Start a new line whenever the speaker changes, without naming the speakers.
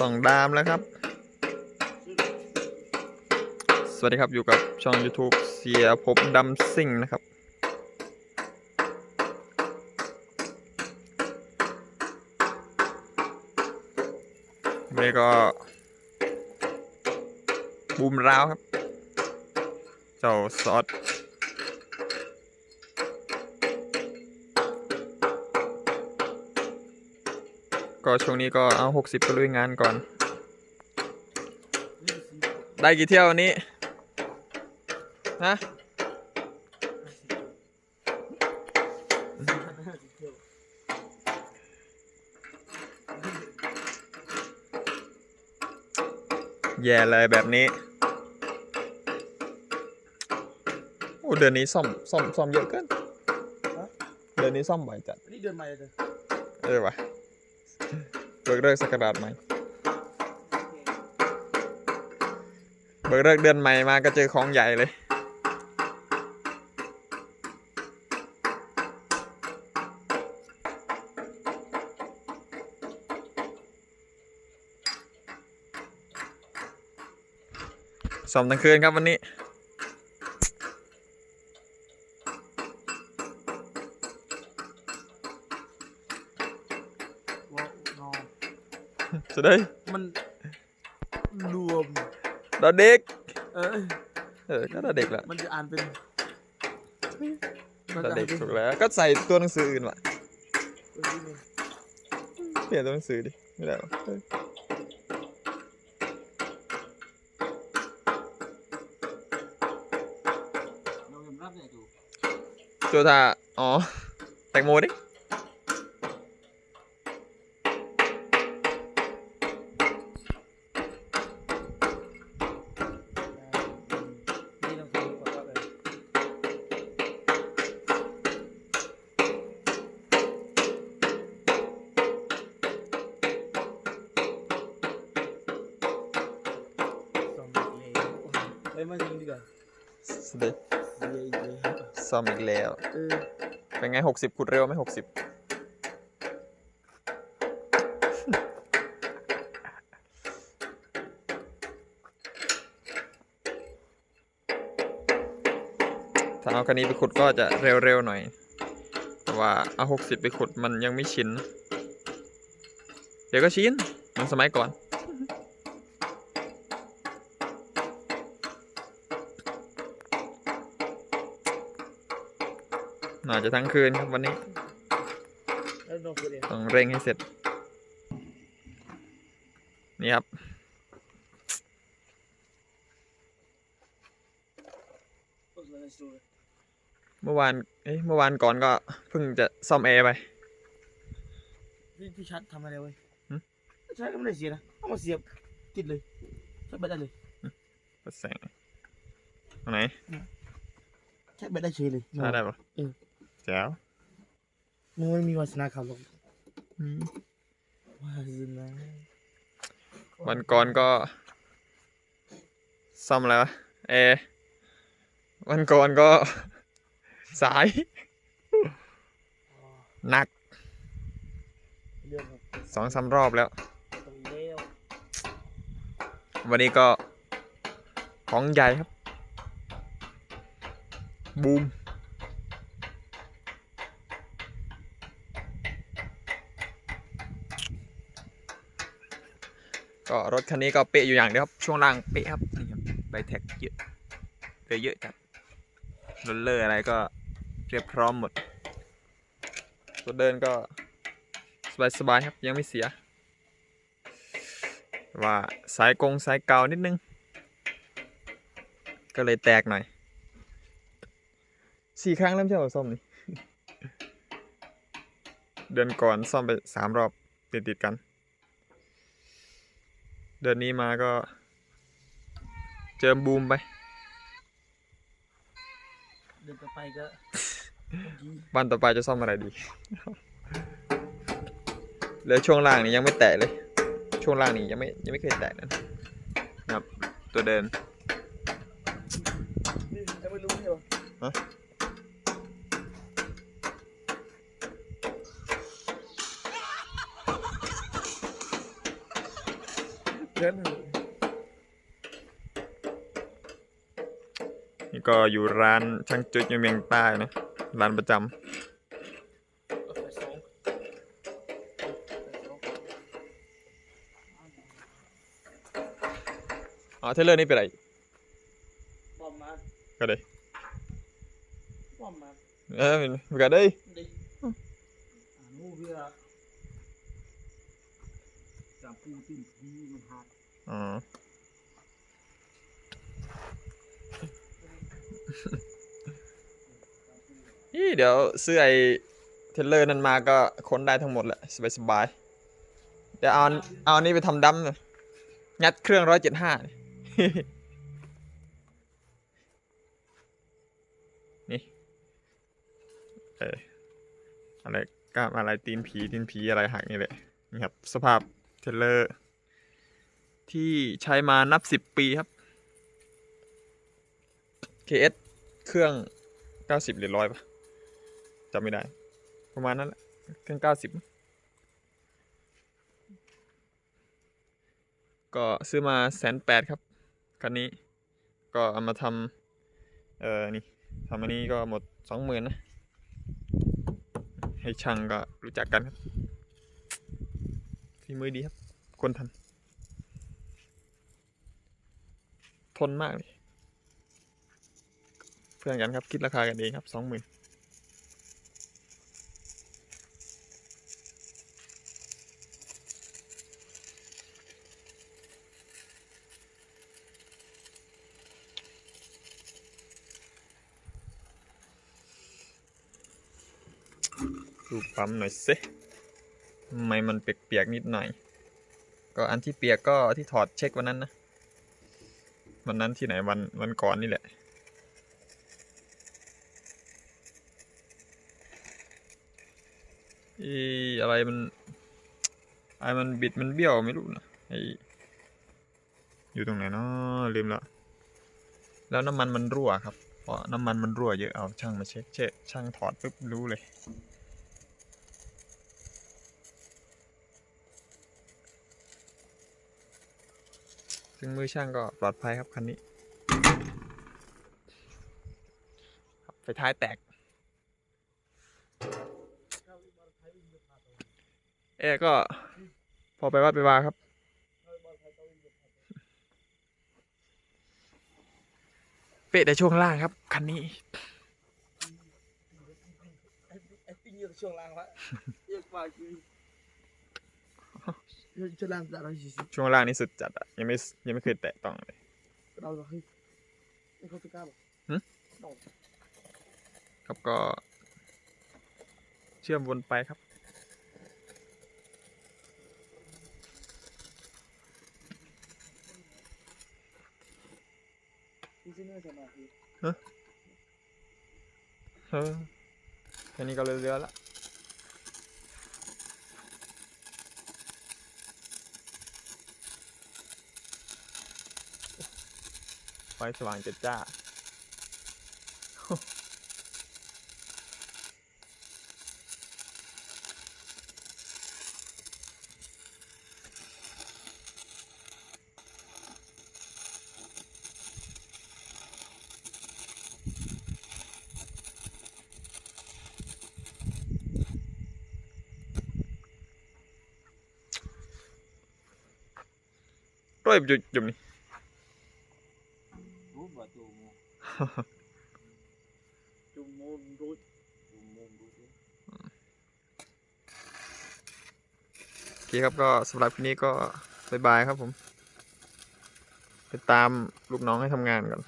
ต้องดามแล้วครับ สวัสดีครับอยู่กับช่อง YouTube เสียพบดำซิ่งนะครับเมก็ บูมราวครับ เจ้าซอส ก็ช่วงนี้ก็เอาหกสิบไปลุยงานก่อน ได้กี่เที่ยววันนี้ฮะแย่เลยแบบนี้ โอ้เดือนนี้ซ่อมซ่อมซ่อมเยอะเกินเดือนนี้ซ่อมบ่อยจัด
นี่เดินมาเลย
เออวะ เบิกเลิกสักกระดาษใหม่เบิกเลิกเดือนใหม่มาก็เจอของใหญ่เลยซ่อมทั้งคืนครับวันนี้ จะได้
มันรวม
ดอเด็ก
เออ
เออก็ดอเด็กแหละ
มันจะอ่านเป็นมัน
ดอ
จะอ่าน
เด็ก
เป็น
ถูกแล้ว ก็ใส่ตัวหนังสืออื่นว่ะ
เออนี่
เปลี่ยนตัวหนังสือดิ ไม่ได้หรอเฮ้ย
เรายอมรับเนี่ยดู
โจทาอ๋อ แตงโมดิ
มาจริงดีกว่า
สเด
เย้เย้
ซ่อมอีกแล้ว
เออ
เป็นไงหกสิบขุดเร็วไหมหกสิบถ้าเอาคันนี้ไปขุดก็จะเร็วๆหน่อย แต่ว่าเอาหกสิบไปขุดมันยังไม่ชิน เดี๋ยวก็ชินเหมันสมัยก่อน น่าจะทั้งคืนครับวันนี้
แล้วโน้ตเอง
ต้องเร่งให้เสร็จ นี่ครับ
โอ้ยสวย
เมื่อวานเอ้ยเมื่อวานก่อนก็เพิ่งจะซ่อมแอร์ไป
พี่พี่ชัดทำอะไรเว้ย
หืม
ใช้ก็ไม่ได้เสียนะเอามาเสียบติดเลยใช้แบตได้เลย
ปัดแสงตรงไหน
ใช้แบตได้เฉยเลย
ใช่ได้ปะ
เออ
แจ๋ว
มันไม่มีวาสนาขับหรอก
อืม
วาสนา
วันก่อนก็ซ่อมอะไรวะแอร์วันก่อนก็ สาย หนัก
เรื่องครับ
สองสามรอบแล้ว
ต้องเลี้ยว
วันนี้ก็ ของใหญ่ครับ บูม ก็รถคันนี้ก็เป๊ะอยู่อย่างเดียวครับ ช่วงล่างเป๊ะครับนี่ครับใบแท็กเยอะเหลือเยอะจัดรถเลอร์อะไรก็เรียบพร้อมหมดตัวเดินก็สบายๆครับยังไม่เสีย ว่าสายกงสายเก่านิดนึง ก็เลยแตกหน่อยสี่ครั้งเริ่มใช่ป่ะซ่อมนี่เดือนก่อนซ่อมไปสามรอบติดติดๆกัน เดือนนี้มาก็ เจิมบูมไป
เดินต่อไปก็
วันต่อไปจะซ่อมอะไรดีเหลือช่วงล่างนี่ยังไม่แตะเลย ช่วงล่างนี่ยังไม่ยังไม่เคยแตะเลยนะครับ ตัวเดิน
นี่จะไม่รู้ใช่ปะ
ฮะ
กิน
นี่ก็อยู่ร้านช่างจุดอยู่เมียงใต้นะ ร้านประจำ
เอาไปสอง
อ๋อเทเลอร์นี่เป็นไร
บอมมา
ก็ได้
บอมมา
เออเป็นก็ได้
ดิอ่านูเรือจับ ปูติ้นทีมันหัก
อ๋อนี่เดี๋ยวซื้อไอ้เทเลอร์นั้นมาก็ค้นได้ทั้งหมดแหละสบายสบายๆเดี๋ยวเอาอันเอาอันนี้ไปทำดัมหน่อยงัดเครื่องร้อยเจ็ดห้านี่ เอออะไรกล้ามอะไรตีนผีตีนผีอะไรหักนี่แหละนี่ครับสภาพ เทเลอร์ ที่ใช้มานับสิบปีครับ KS เครื่อง 90 หรือร้อยปะจำไม่ได้ ประมาณนั้นแหละเครื่อง 90 ก็ซื้อมาแสนแปดครับ คันนี้ก็เอามาทำเออนี่ทำอันนี้ก็หมดสองหมื่นนะ ให้ช่างก็รู้จักกันครับ ฝีมือดีครับคนทำทนมากเลยเพื่อนกันครับ คิดราคากันเองครับสองหมื่นดูปั๊มหน่อยสิ ไมมันเปียกๆนิดหน่อย ก็อันที่เปียกก็ที่ถอดเช็ควันนั้นนะ วันนั้นที่ไหนวันวันก่อนนี่แหละ อีอะไรมันไอมันบิดมันเบี้ยวไม่รู้นะไออยู่ตรงไหนเนาะลืมละ แล้วน้ำมันมันรั่วครับ เพราะน้ำมันมันรั่วเยอะเอาช่างมาเช็คเช็คช่างถอดปุ๊บรู้เลยึ่งมือช่างก็ปลอดภัยครับคันนี้ไฟท้ายแตกเอ๊ะก็พอไปวัดไปวาครับ เป๊ะแต่ช่วงล่างครับ คันนี้
ไอ้ปิ้งเยอะช่วงล่างวะเยอะกว่าคือเยอะ ช่วงล่างจะอะไรสิสิ
ช่วงล่างนี่สุดจัดอะยังไม่ยังไม่เคยแตะต้องเลย
เราจะให้ไม่เขาจะกล้าหรอ
หึ
ต้อง
ครับก็ เชื่อมวนไปครับ
ที่ที่นี่จะมาคือ
เออแค่นี้ก็เรือๆละ สว่างจัดจ้าร้อยจุดจุดนี่
รู้ ว่าตูมูจุ่มมูรู้จุ่มมูนรู้
โอเคครับก็สำหรับคลิปนี้ก็บายบายครับผม ไปตามลูกน้องให้ทำงานก่อน